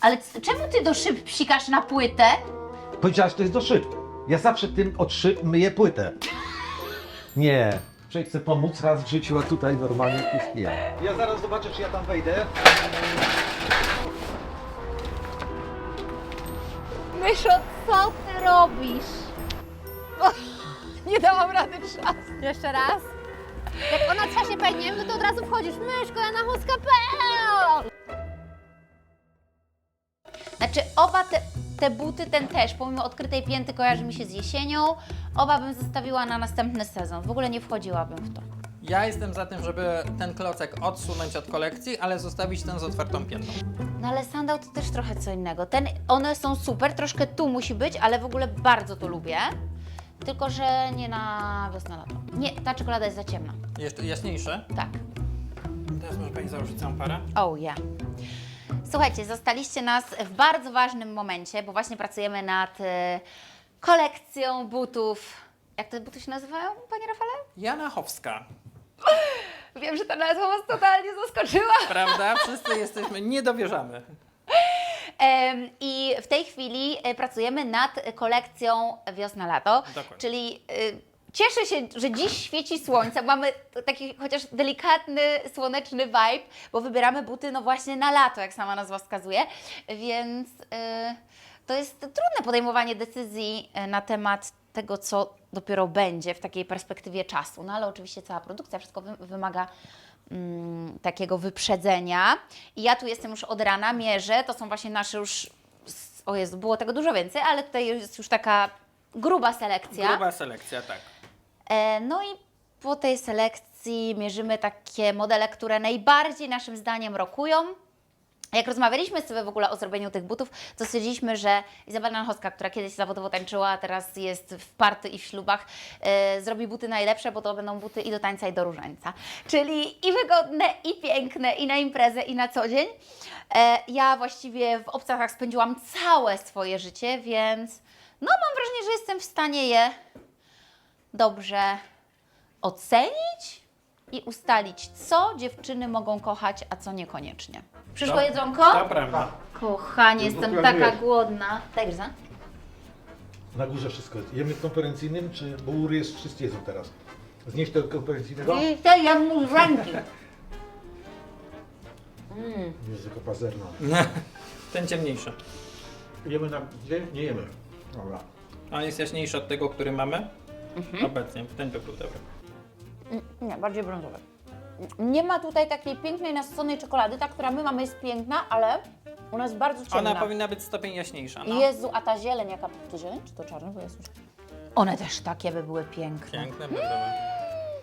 Ale c- czemu ty do szyb psikasz na płytę? Powiedziałaś, to jest do szyb. Ja zawsze tym od szyb myję płytę. Nie. Człowiek chce pomóc raz w życiu, a tutaj normalnie jest ja. Ja zaraz zobaczę, czy ja tam wejdę. Myszo, co ty robisz? Nie dałam rady trzasnąć. Jeszcze raz. Jak ona trzasie peniem, no to od razu wchodzisz. Myszko, ja na chustka peł! Znaczy, oba te, te buty, ten też, pomimo odkrytej pięty, kojarzy mi się z jesienią, oba bym zostawiła na następny sezon. W ogóle nie wchodziłabym w to. Ja jestem za tym, żeby ten klocek odsunąć od kolekcji, ale zostawić ten z otwartą piętą. No ale sandał to też trochę co innego. Ten, one są super, troszkę tu musi być, ale w ogóle bardzo to lubię. Tylko, że nie na wiosnę, lato. Nie, ta czekolada jest za ciemna. Jeszcze jaśniejsze. Tak. Teraz może Pani założyć całą parę. Oh yeah. Słuchajcie, zostaliście nas w bardzo ważnym momencie, bo właśnie pracujemy nad e, kolekcją butów. Jak te buty się nazywają, Panie Rafale? Jana Chowska. Wiem, że ta nazwa Was totalnie zaskoczyła. Prawda? Wszyscy jesteśmy, nie dowierzamy. Em, I w tej chwili e, pracujemy nad kolekcją wiosna-lato, Dokładnie. czyli e, cieszę się, że dziś świeci słońce, mamy taki chociaż delikatny, słoneczny vibe, bo wybieramy buty no właśnie na lato, jak sama nazwa wskazuje, więc e, to jest trudne podejmowanie decyzji e, na temat tego, co dopiero będzie w takiej perspektywie czasu, no ale oczywiście cała produkcja, wszystko wy- wymaga mm, takiego wyprzedzenia. I ja tu jestem już od rana, mierzę, to są właśnie nasze już, o Jezu, było tego dużo więcej, ale tutaj jest już taka gruba selekcja. Gruba selekcja, tak. E, no i po tej selekcji mierzymy takie modele, które najbardziej naszym zdaniem rokują. Jak rozmawialiśmy sobie w ogóle o zrobieniu tych butów, to stwierdziliśmy, że Izabela Nanchowska, która kiedyś zawodowo tańczyła, a teraz jest w party i w ślubach, e, zrobi buty najlepsze, bo to będą buty i do tańca, i do różańca. Czyli i wygodne, i piękne, i na imprezę, i na co dzień. E, ja właściwie w obcasach spędziłam całe swoje życie, więc no mam wrażenie, że jestem w stanie je dobrze ocenić i ustalić, co dziewczyny mogą kochać, a co niekoniecznie. Przyszło To- jedzonko? To prawda. Kochanie, jestem Dokładnie. taka głodna. Daj gryza. Na górze wszystko jest. Jemy w konferencyjnym, czy bo jest, wszyscy jedzą teraz. Znieść tego konferencyjnego? I te jem różańki. Języko pazerna. Ten ciemniejszy. Jemy na gdzie? Nie jemy. Dobra. On jest jaśniejszy od tego, który mamy. Obecnie. Ten by był dobry. Nie, bardziej brązowe. Nie ma tutaj takiej pięknej, nasyconej czekolady. Ta, która my mamy jest piękna, ale ona jest bardzo ciemna. Ona powinna być stopień jaśniejsza. No. Jezu, a ta zieleń, jaka... To zieleń czy to czarny? Bo jest już... One też takie by były piękne. Piękne by były.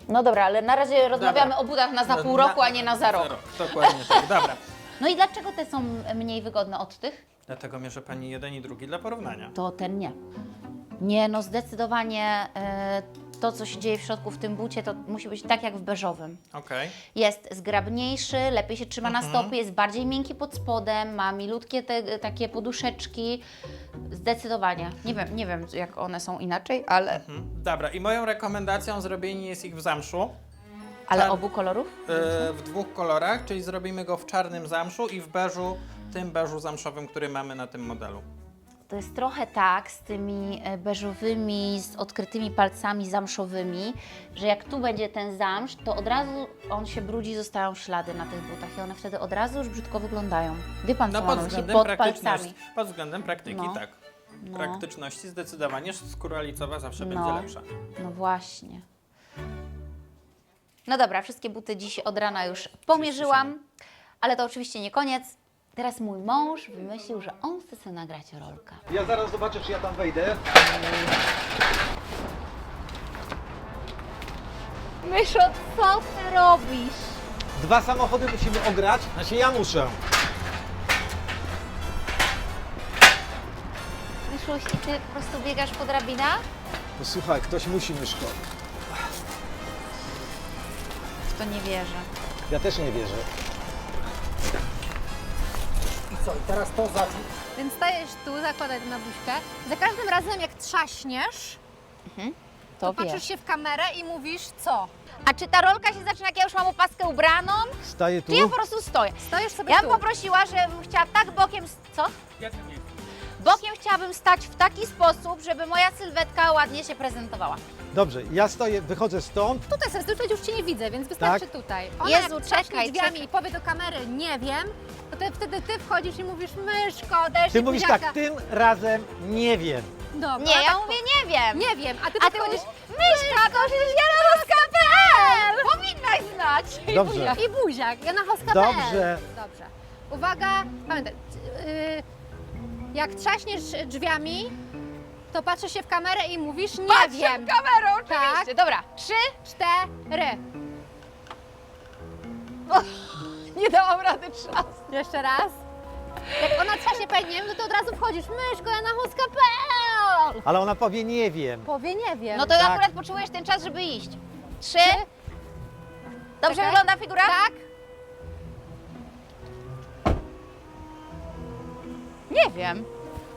No dobra, ale na razie rozmawiamy o butach na za pół roku, a nie na za rok. Dokładnie tak. Dobra. No i dlaczego te są mniej wygodne od tych? Dlatego mierzę Pani jeden i drugi dla porównania. To ten nie. Nie, no zdecydowanie e, to, co się dzieje w środku w tym bucie, to musi być tak jak w beżowym. Okej. Jest zgrabniejszy, lepiej się trzyma na stopie, jest bardziej miękki pod spodem, ma milutkie te, takie poduszeczki. Zdecydowanie. Nie wiem, nie wiem, jak one są inaczej, ale, Mhm. Dobra. I moją rekomendacją zrobienie jest ich w zamszu. ale obu kolorów? e, w dwóch kolorach, czyli zrobimy go w czarnym zamszu i w beżu, tym beżu zamszowym, który mamy na tym modelu. To jest trochę tak z tymi e, beżowymi, z odkrytymi palcami zamszowymi, że jak tu będzie ten zamsz, to od razu on się brudzi, zostają ślady na tych butach i one wtedy od razu już brzydko wyglądają. Wie Pan, No co pod mam względem Pod palcami. pod względem praktyki, No. tak. No. Praktyczności zdecydowanie skóra licowa zawsze No. będzie lepsza. No właśnie. No dobra, wszystkie buty dziś od rana już pomierzyłam, ale to oczywiście nie koniec. Teraz mój mąż wymyślił, że on chce sobie nagrać rolkę. Ja zaraz zobaczę, czy ja tam wejdę. Myszo, co ty robisz? Dwa samochody musimy ograć, znaczy ja muszę. Myszuś, i ty po prostu biegasz po drabinach? No słuchaj, ktoś musi myszko. W to nie wierzę. Ja też nie wierzę. Co, i teraz to za... Więc stajesz tu, zakładaj to na buźkę. Za każdym razem jak trzaśniesz, To, patrzysz się w kamerę i mówisz co? A czy ta rolka się zaczyna, jak ja już mam opaskę ubraną? Staję tu. Czy ja po prostu stoję? Stoisz sobie Ja tu. bym poprosiła, żebym chciała tak bokiem... Co? Bokiem chciałabym stać w taki sposób, żeby moja sylwetka ładnie się prezentowała. Dobrze, ja stoję, wychodzę stąd. Tutaj sobie tutaj już Cię nie widzę, więc wystarczy Tak? tutaj. Ona Jezu, jak czekaj, drzwiami czekaj. i powie do kamery, nie wiem, to ty, wtedy Ty wchodzisz i mówisz, myszko, dajesz Ty mówisz buziaka. tak, tym razem nie wiem. Dobra, Nie, ja tak mówię nie wiem. Nie wiem, a ty A ty podchodzisz mówisz, myszka, to przecież janowoska.pl! Powinnaś znać. Dobrze. i buziak, ja na hoska Dobrze. Dobrze. Uwaga, pamiętaj, yy, jak trzaśniesz drzwiami, to patrzysz się w kamerę i mówisz, nie Patrzę wiem. w kamerę, oczywiście. Tak. Dobra, trzy. Cztery. Nie dałam rady trzask. Jeszcze raz. Jak ona trzaśnie peniem, no to od razu wchodzisz, myszko, ja na hoska.pl Ale ona powie nie wiem. Powie, nie wiem. No to Tak. akurat potrzebujesz ten czas, żeby iść. Trzy. Trzy. Dobrze Czekaj. wygląda figura? Tak? Nie wiem.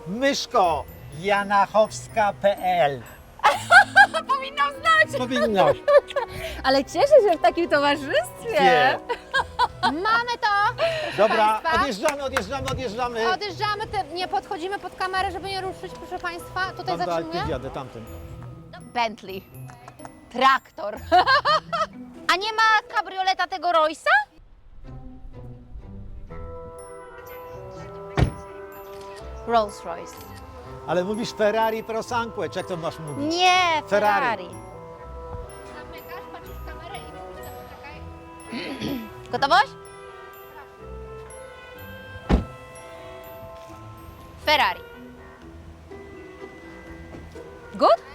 Myszko, janachowska.pl Powinnam znać. Powinnaś. Ale cieszę się w takim towarzystwie. Nie. Mamy to. Dobra, państwa. odjeżdżamy, odjeżdżamy, odjeżdżamy. Odjeżdżamy, te, nie podchodzimy pod kamerę, żeby nie ruszyć, proszę Państwa. Tutaj dalej, zatrzymuję. ty jadę tamtym. Bentley. Traktor. A nie ma kabrioleta tego Roysa? Rolls Royce. Ale mówisz Ferrari Pro Sanque, czy jak to masz mówić? Nie, Ferrari. Ferrari. Zamykasz, patrzysz w kamerę i mówisz, poczekaj. Gotowość? Ferrari. Good?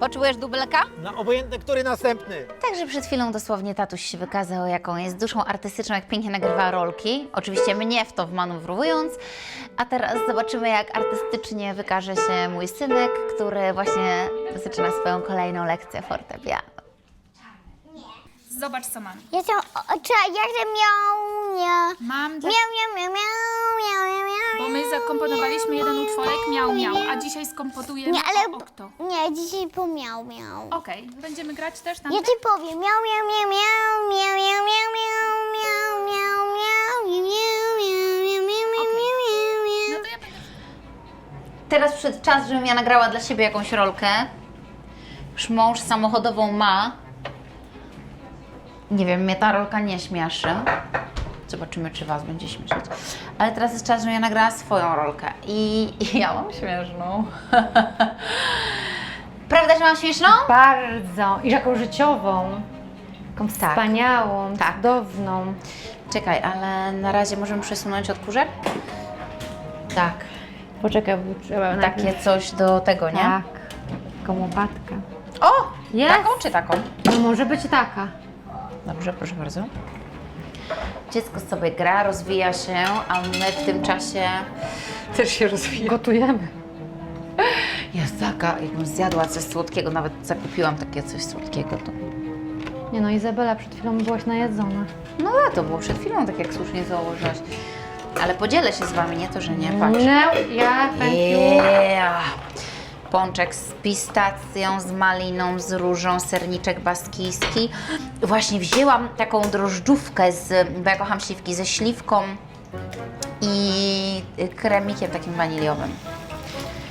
Potrzebujesz dubelka? Na obojętny, który następny? Także przed chwilą dosłownie tatuś się wykazał, jaką jest duszą artystyczną, jak pięknie nagrywa rolki. Oczywiście mnie w to wmanewrując. A teraz zobaczymy, jak artystycznie wykaże się mój synek, który właśnie zaczyna swoją kolejną lekcję fortepianu. Zobacz co mam. Ja chcę, o, trzeba, ja chcę miał, miał, Mam, dla... miał, miał, miał, miał, miał, miał, bo my zakomponowaliśmy jeden utworek miał miał, a dzisiaj skomponujemy Nie, ale- o okto. Nie, dzisiaj po miał, miał. Okej, będziemy grać też tam. Ja ci powiem, miał, miał, miał, miał, miał, miał, miał, miał, miał, miał, miał, miał, miał, miał, miał, miał, miał, miał, No miał. to ja będę... Teraz przyszedł czas, żebym ja nagrała dla siebie jakąś rolkę. Już mąż samochodową ma. Nie wiem, mnie ta rolka nie śmieszy. Zobaczymy, czy Was będzie śmieszyć. Ale teraz jest czas, żebym ja nagrała swoją rolkę. I, i ja mam śmieszną. Prawda, że mam śmieszną? Bardzo. I jaką życiową. Taką Tak. wspaniałą, Tak. cudowną. Czekaj, ale na razie możemy przesunąć odkurzacz? Tak. Poczekaj, bo trzeba Takie najpierw- coś do tego, nie? Tak. Taką łopatkę. O! Jest. Taką czy taką? No może być taka. Dobrze, proszę bardzo. Dziecko sobie gra, rozwija się, a my w tym czasie też się rozwijamy. Gotujemy. Jest taka, jakbym zjadła coś słodkiego, nawet zakupiłam takie coś słodkiego. To... Nie no, Izabela, przed chwilą byłaś najedzona. No to było przed chwilą, tak jak słusznie założyłaś. Ale podzielę się z Wami, nie to, że nie, patrz. No, ja, thank you. Yeah. Pączek z pistacją, z maliną, z różą, serniczek baskijski. Właśnie wzięłam taką drożdżówkę, z, bo ja kocham śliwki, ze śliwką i kremikiem takim waniliowym.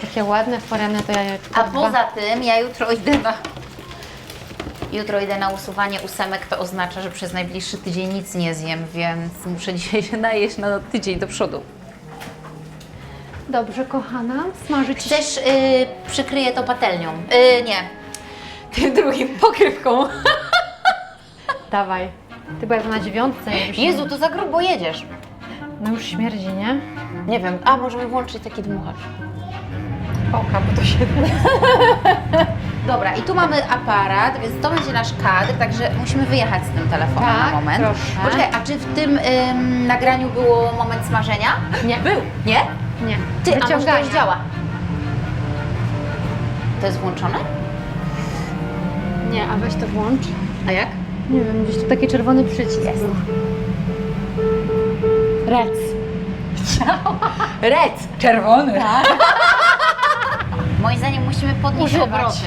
Takie ładne, foremne, to ja je A poza tym ja jutro idę na... Jutro idę na usuwanie ósemek, to oznacza, że przez najbliższy tydzień nic nie zjem, więc muszę dzisiaj się najeść na tydzień do przodu. Dobrze, kochana, smażyć Chcesz, y, przykryję to patelnią? Y, nie. Tym drugim pokrywką. Dawaj. Ty byłaś na dziewiątce. już- Jezu, to za grubo jedziesz. No już śmierdzi, nie? Nie wiem, a możemy włączyć taki dmuchacz. Oka, bo to się... Dobra, i tu mamy aparat, więc to będzie nasz kadr, także musimy wyjechać z tym telefonem Tak, na moment. proszę. Poczekaj, a czy w tym ym, nagraniu było moment smażenia? Nie. Był, nie? Nie. Ty, a może to już działa? To jest włączone? Nie, a weź to włącz. A jak? Nie wiem, gdzieś tu taki czerwony przycisk Jest. był. Rec. Rec, czerwony. Moim zdaniem musimy podnieść Używać. obroty.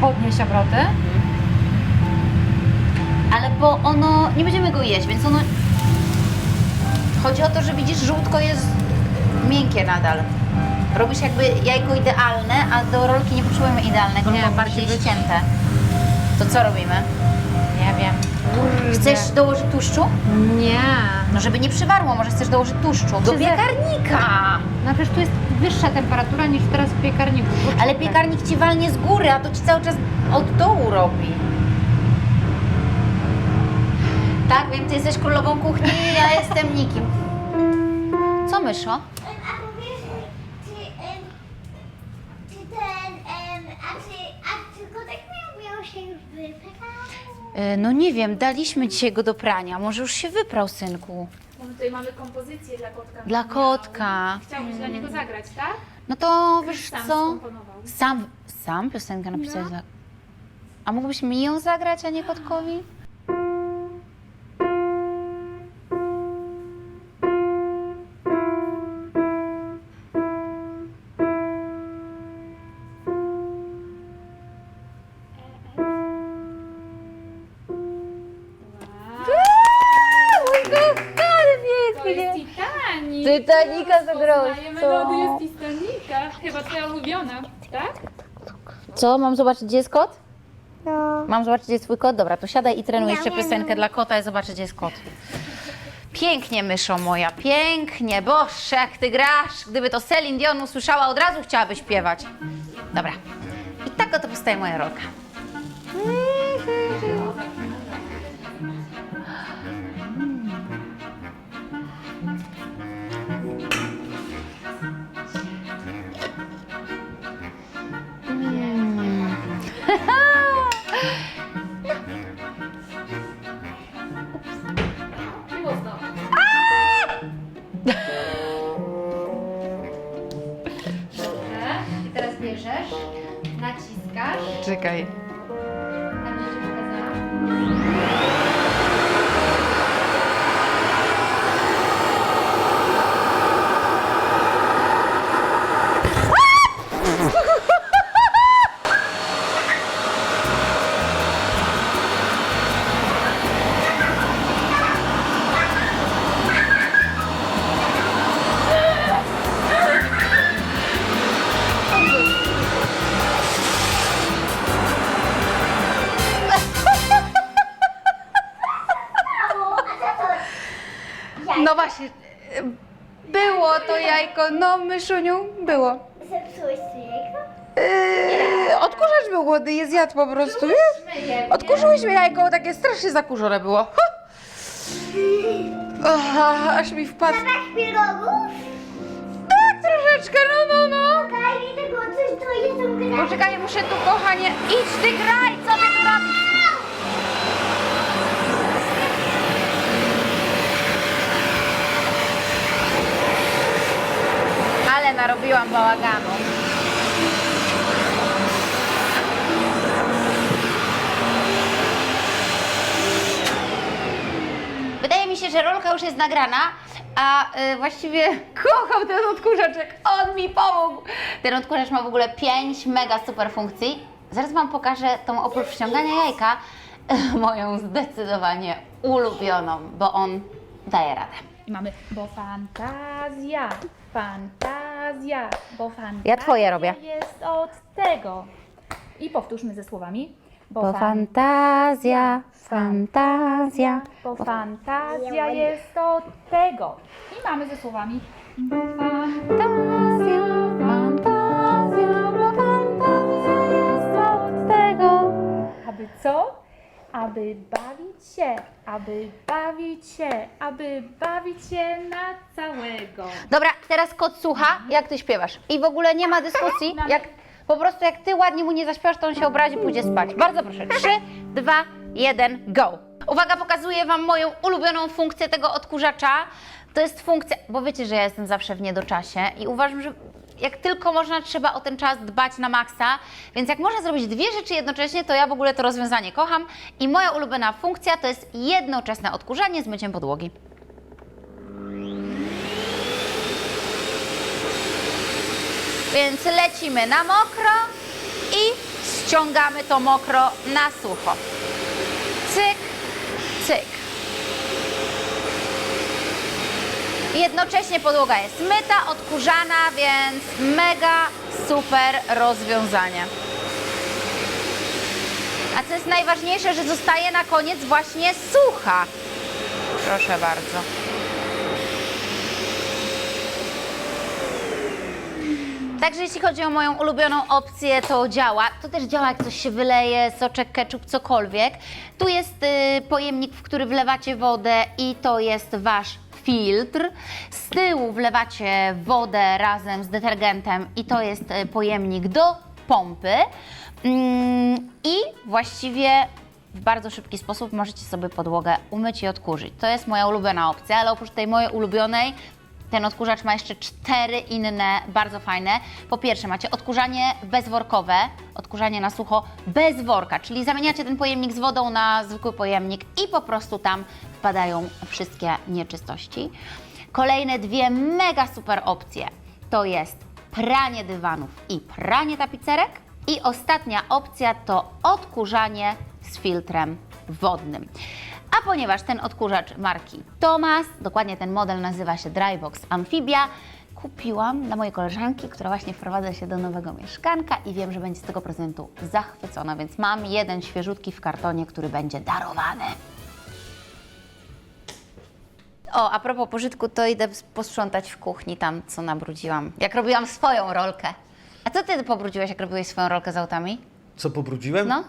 Podnieś obroty. Ale bo ono, nie będziemy go jeść, więc ono... Chodzi o to, że widzisz, żółtko jest miękkie nadal. Robisz jakby jajko idealne, a do rolki nie potrzebujemy idealnego, Nie, bardziej być- ścięte. To co robimy? Nie wiem. Chcesz dołożyć tłuszczu? Nie. No żeby nie przywarło, może chcesz dołożyć tłuszczu. Do piekarnika! No przecież tu jest wyższa temperatura niż teraz w piekarniku. Ale piekarnik ci walnie z góry, a to ci cały czas od dołu robi. Tak, wiem, ty jesteś królową kuchni, ja jestem nikim. Co myszo? Czy ten, em, a czy, a czy kotek miał, miał się już wypekał? E, No nie wiem, daliśmy dzisiaj go do prania. Może już się wyprał, synku. Bo my tutaj mamy kompozycję dla kotka. Dla kotka. Chciałbyś dla niego zagrać, tak? No to wiesz Sam co? skomponował. Sam, sam piosenkę napisać dla... A mógłbyś mi ją zagrać, a nie kotkowi? Titanica zagrałeś, Poznajemy co? melodię z Titanica. Chyba twoja ulubiona, tak? Co, mam zobaczyć, gdzie jest kot? No. Mam zobaczyć, gdzie jest twój kot? Dobra, to siadaj i trenuj Miau, jeszcze miau, piosenkę dla kota i zobaczę, gdzie jest kot. Pięknie, myszo moja, pięknie. Boże, jak ty grasz. Gdyby to Celine Dion usłyszała, od razu chciałaby śpiewać. Dobra. I tak oto powstaje moja rolka. 对 No właśnie, było to jajko, no myszuniu, było. Zepsułeś jajko? Yy, odkurzacz był głodny, je zjadł po prostu, wiesz? Odkurzyłyśmy jajko, takie strasznie zakurzone było. Ha! Ach, aż mi wpadł. Zapach pierogów? Tak, troszeczkę, no, no, no. Mi tego coś, to grać. Poczekaj, muszę tu, kochanie, idź ty graj, co ty tu robisz? Ale narobiłam bałaganu. Wydaje mi się, że rolka już jest nagrana, a y, właściwie kocham ten odkurzaczek. On mi pomógł. Ten odkurzacz ma w ogóle 5 mega super funkcji. Zaraz Wam pokażę tą oprócz wciągania jajka moją zdecydowanie ulubioną, bo on daje radę. I mamy, bo fantazja, fantazja, bo fantazja Ja twoje robię. jest od tego. I powtórzmy ze słowami. Bo fantazja, fantazja. Bo fantazja jest od tego. I mamy ze słowami. Bo fantazja, fantazja, bo fantazja jest od tego. aby co? Aby bawić się, aby bawić się, aby bawić się na całego. Dobra, teraz kot słucha, jak ty śpiewasz. I w ogóle nie ma dyskusji. Jak, po prostu jak ty ładnie mu nie zaśpiewasz, to on się obrazi, pójdzie spać. Bardzo proszę. 3, 2, 1, go. Uwaga, pokazuję Wam moją ulubioną funkcję tego odkurzacza. To jest funkcja, bo wiecie, że ja jestem zawsze w niedoczasie i uważam, że jak tylko można, trzeba o ten czas dbać na maksa. Więc jak można zrobić dwie rzeczy jednocześnie, to ja w ogóle to rozwiązanie kocham. I moja ulubiona funkcja to jest jednoczesne odkurzanie z myciem podłogi. Więc lecimy na mokro i ściągamy to mokro na sucho. Cyk, Cyk. I Jednocześnie podłoga jest myta, odkurzana, więc mega super rozwiązanie. A co jest najważniejsze, że zostaje na koniec właśnie sucha. Proszę bardzo. Także jeśli chodzi o moją ulubioną opcję, to działa. To też działa, jak coś się wyleje, soczek, ketchup, cokolwiek. Tu jest y, pojemnik, w który wlewacie wodę i to jest wasz filtr. Z tyłu wlewacie wodę razem z detergentem i to jest y, pojemnik do pompy. Mm, I właściwie w bardzo szybki sposób możecie sobie podłogę umyć i odkurzyć. To jest moja ulubiona opcja, ale oprócz tej mojej ulubionej ten odkurzacz ma jeszcze cztery inne bardzo fajne. Po pierwsze, macie odkurzanie bezworkowe, odkurzanie na sucho bez worka, czyli zamieniacie ten pojemnik z wodą na zwykły pojemnik i po prostu tam wpadają wszystkie nieczystości. Kolejne dwie mega super opcje to jest pranie dywanów i pranie tapicerek. I ostatnia opcja to odkurzanie z filtrem wodnym. A ponieważ ten odkurzacz marki Thomas, dokładnie ten model nazywa się Drybox Amphibia, kupiłam dla mojej koleżanki, która właśnie wprowadza się do nowego mieszkanka i wiem, że będzie z tego prezentu zachwycona, więc mam jeden świeżutki w kartonie, który będzie darowany. O, a propos pożytku, to idę posprzątać w kuchni tam, co nabrudziłam. Jak robiłam swoją rolkę. A co ty pobrudziłeś, jak robiłeś swoją rolkę z autami? Co pobrudziłem? No?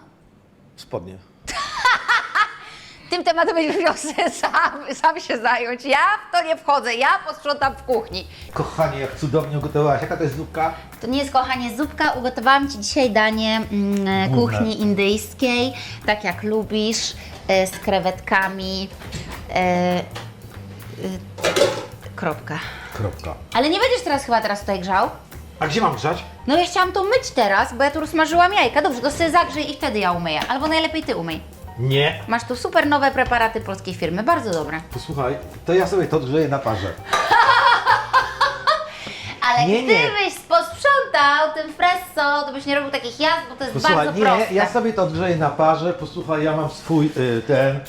Spodnie. Tym tematem będziesz musiał sam, sam się zająć. Ja w to nie wchodzę, ja posprzątam w kuchni. Kochanie, jak cudownie ugotowałaś. Jaka to jest zupka? To nie jest, kochanie, zupka. Ugotowałam Ci dzisiaj danie mm, e, kuchni indyjskiej, tak jak lubisz, e, z krewetkami. E, kropka. Kropka. Ale nie będziesz teraz chyba teraz tutaj grzał? A gdzie mam grzać? No ja chciałam to myć teraz, bo ja tu rozmarzyłam jajka. Dobrze, to sobie zagrzej i wtedy ja umyję. Albo najlepiej Ty umyj. Nie. Masz tu super nowe preparaty polskiej firmy, bardzo dobre. Posłuchaj, to ja sobie to odgrzeję na parze. Ale Nie, nie. gdybyś posprzątał tym presso, to byś nie robił takich jazd, bo to jest Posłuchaj, bardzo nie, proste. ja sobie to odgrzeję na parze. Posłuchaj, ja mam swój y, ten.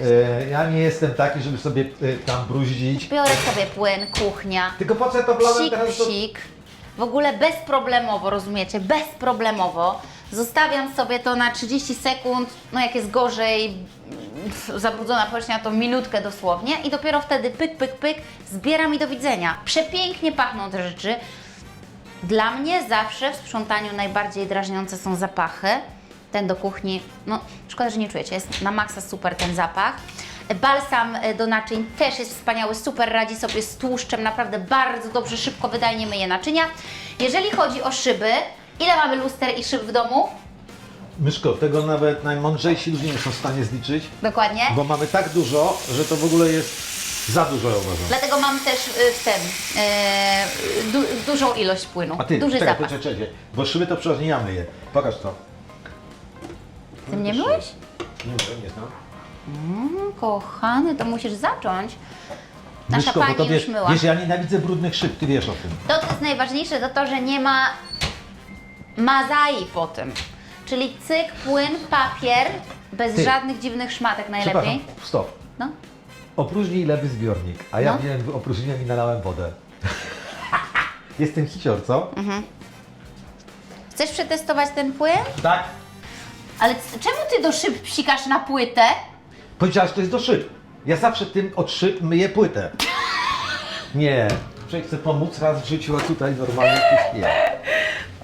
Y, ja nie jestem taki, żeby sobie y, tam bruździć. Biorę sobie płyn, kuchnia, Tylko po co to wlałem psik, teraz? Do... psik. W ogóle bezproblemowo, rozumiecie? Bezproblemowo. Zostawiam sobie to na 30 sekund, no jak jest gorzej, pff, zabrudzona powierzchnia, to minutkę dosłownie i dopiero wtedy pyk, pyk, pyk, zbieram i do widzenia. Przepięknie pachną te rzeczy. Dla mnie zawsze w sprzątaniu najbardziej drażniące są zapachy. Ten do kuchni, no szkoda, że nie czujecie, jest na maksa super ten zapach. Balsam e, do naczyń też jest wspaniały, super radzi sobie z tłuszczem, naprawdę bardzo dobrze, szybko, wydajnie myje naczynia. Jeżeli chodzi o szyby, ile mamy luster i szyb w domu? Myszko, tego nawet najmądrzejsi ludzie nie są w stanie zliczyć, Dokładnie. bo mamy tak dużo, że to w ogóle jest za dużo, ja uważam. Dlatego mam też y, w tym du, dużą ilość płynu, A ty, duży czekaj, zapas. czekaj, czekaj, bo szyby to przeważnie ja myję. Pokaż to. Ty mnie myłeś? Nie nie znam. Mm, kochany, to musisz zacząć. Nasza Myszko, pani to wiesz, już myła. wiesz, ja nienawidzę brudnych szyb, ty wiesz o tym. To, co jest najważniejsze, to to, że nie ma mazai po tym. Czyli cyk, płyn, papier, bez Ty. żadnych dziwnych szmatek najlepiej. Przepraszam, stop. No. Opróżnij lewy zbiornik, a ja No. wziąłem opróżniłem i nalałem wodę. Jestem hicior, co? Mhm. Chcesz przetestować ten płyn? Tak. Ale c- czemu ty do szyb psikasz na płytę? Powiedziałaś, to jest do szyb. Ja zawsze tym od szyb myję płytę. Nie. Człowiek chce pomóc raz w życiu, a tutaj normalnie wszystkie.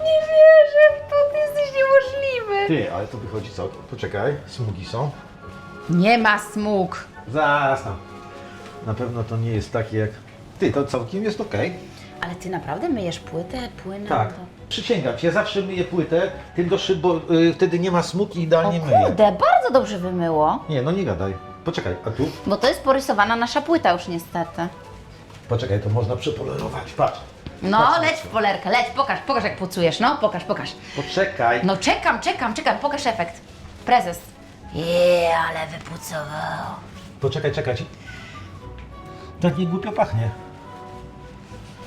Nie wierzę w to, ty jesteś niemożliwy. Ty, ale to wychodzi co? Poczekaj, smugi są. Nie ma smug. Zaraz tam. Na pewno to nie jest takie jak... Ty, to całkiem jest okej. Ale ty naprawdę myjesz płytę, płynem? Tak. To... Przysięgam ci, ja zawsze myję płytę tym do szyb, bo y, wtedy nie ma smug i O idealnie myję. kurde, bardzo dobrze wymyło. Nie, no nie gadaj. Poczekaj, a tu? Bo to jest porysowana nasza płyta już niestety. Poczekaj, to można przepolerować, patrz. No, Patrz, leć w polerkę, leć, pokaż, pokaż jak pucujesz, no, pokaż, pokaż. Poczekaj. No czekam, czekam, czekam, pokaż efekt. Prezes. Jeee, ale wypucował. Poczekaj, czekaj. Tak nie głupio pachnie.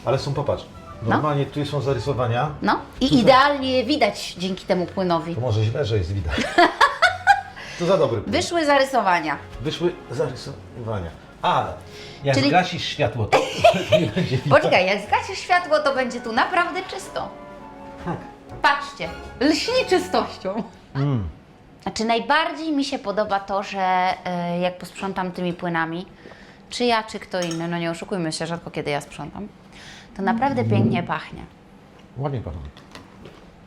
Ale są, popatrz. Normalnie tu są zarysowania. No i idealnie je widać dzięki temu płynowi. To może źle, że jest widać. To za dobry płyn. Wyszły zarysowania. Wyszły zarysowania. Ale jak Czyli- zgasisz światło, to nie będzie widać. Poczekaj, jak zgasisz światło, to będzie tu naprawdę czysto. Tak. Patrzcie, lśni czystością. Mm. Znaczy najbardziej mi się podoba to, że e, jak posprzątam tymi płynami, czy ja, czy kto inny, no nie oszukujmy się, rzadko kiedy ja sprzątam, to naprawdę pięknie pachnie. Ładnie pachnie.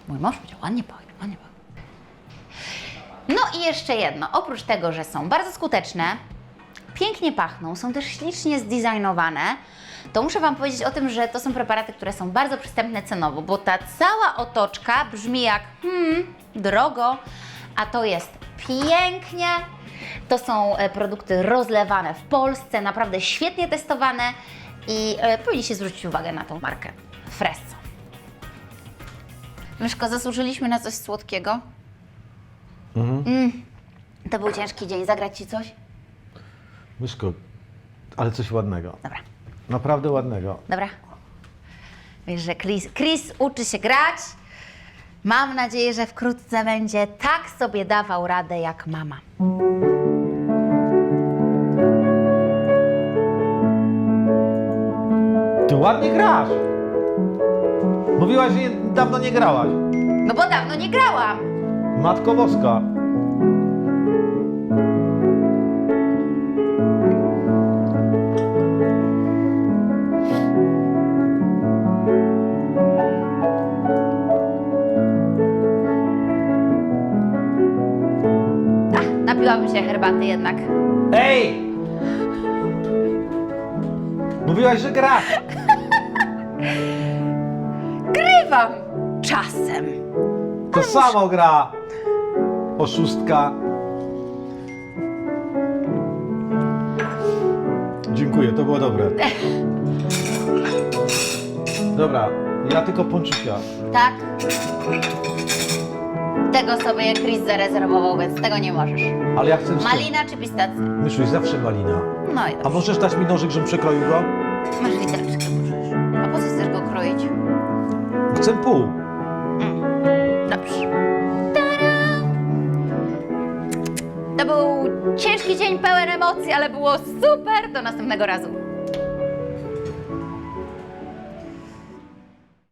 Mój mąż powiedział, ładnie pachnie, ładnie pachnie. No i jeszcze jedno, oprócz tego, że są bardzo skuteczne, pięknie pachną, są też ślicznie zdesignowane, to muszę Wam powiedzieć o tym, że to są preparaty, które są bardzo przystępne cenowo, bo ta cała otoczka brzmi jak hmm, drogo, a to jest pięknie. To są e, produkty rozlewane w Polsce, naprawdę świetnie testowane i e, powinniście zwrócić uwagę na tą markę Fresso. Myszko, zasłużyliśmy na coś słodkiego? Mm. To był ciężki dzień. Zagrać Ci coś? Myszko, ale coś ładnego. Dobra, Naprawdę ładnego. dobra. Wiesz, że Chris, Chris uczy się grać. Mam nadzieję, że wkrótce będzie tak sobie dawał radę jak mama. Ty ładnie grasz. Mówiłaś, że dawno nie grałaś. No bo dawno nie grałam. Matko Boska. Napiłabym się herbaty jednak. Ej! Mówiłaś, że grasz. Grywam czasem. To samo gra. Oszustka. Dziękuję, to było dobre. Dobra, ja tylko ponczusia. Tak? Tego sobie Chris zarezerwował, więc tego nie możesz. Ale ja chcę... Malina czy pistacja? Myszuś, zawsze malina. No i A dobrze. możesz dać mi nożyk, żebym przekroił go? Masz litereczkę, możesz. A po co chcesz go kroić? Chcę pół. Dobrze. Tada! To był ciężki dzień pełen emocji, ale było super. Do następnego razu.